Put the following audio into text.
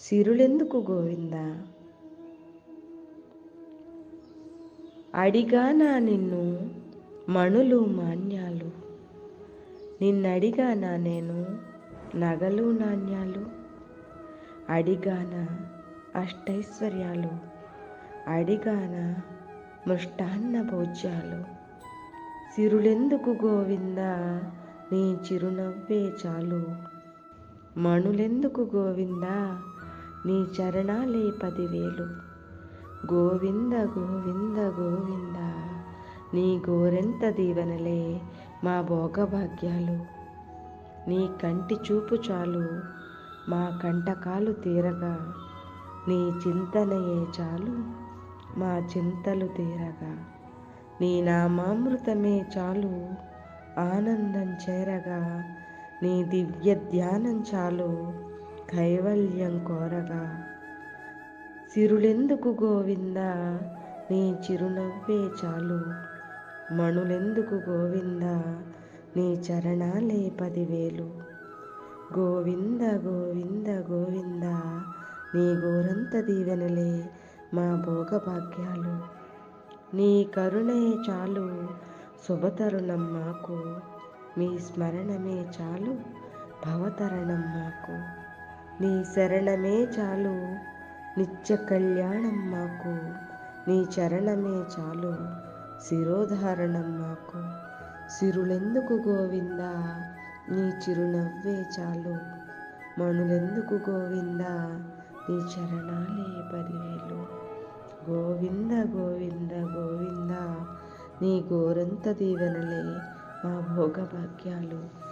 సిరులెందుకు గోవింద? అడిగానా నిన్ను మణులు మాన్యాలు. నిన్నడిగానా నేను నగలు నాణ్యాలు? అడిగాన అష్టైశ్వర్యాలు? అడిగాన మృష్టాన్న భోజ్యాలు? సిరులెందుకు గోవింద నీ చిరునవ్వే చాలు? మణులెందుకు గోవిందా? నీ చరణాలే పదివేలు. గోవింద గోవింద గోవింద నీ గోరెంత దీవెనలే మా భోగభాగ్యాలు. నీ కంటి చూపు చాలు మా కంటకాలు తీరగా. నీ చింతనయే చాలు మా చింతలు తీరగా. నీ నామామృతమే చాలు ఆనందం చేరగా. నీ దివ్య ధ్యానం చాలు కైవల్యం కోరగా. సిరులెందుకు గోవింద? నీ చిరునవ్వే చాలు. మణులెందుకు గోవింద? నీ చరణాలే పదివేలు. గోవింద గోవింద గోవింద నీ గోరంత దీవెనలే మా భోగభాగ్యాలు. నీ కరుణే చాలు శుభతరుణం మాకు. మీ స్మరణమే చాలు భవతరణం మాకు. నీ శరణమే చాలు. నిత్య కళ్యాణం మాకు. నీ చరణమే చాలు. శిరోధారణం మాకు. సిరులెందుకు గోవింద? నీ చిరునవ్వే చాలు. మనులెందుకు గోవింద? నీ చరణాలే పదివేలు. గోవింద గోవింద గోవింద. నీ గోరంత దీవెనలే మా భోగభాగ్యాలు.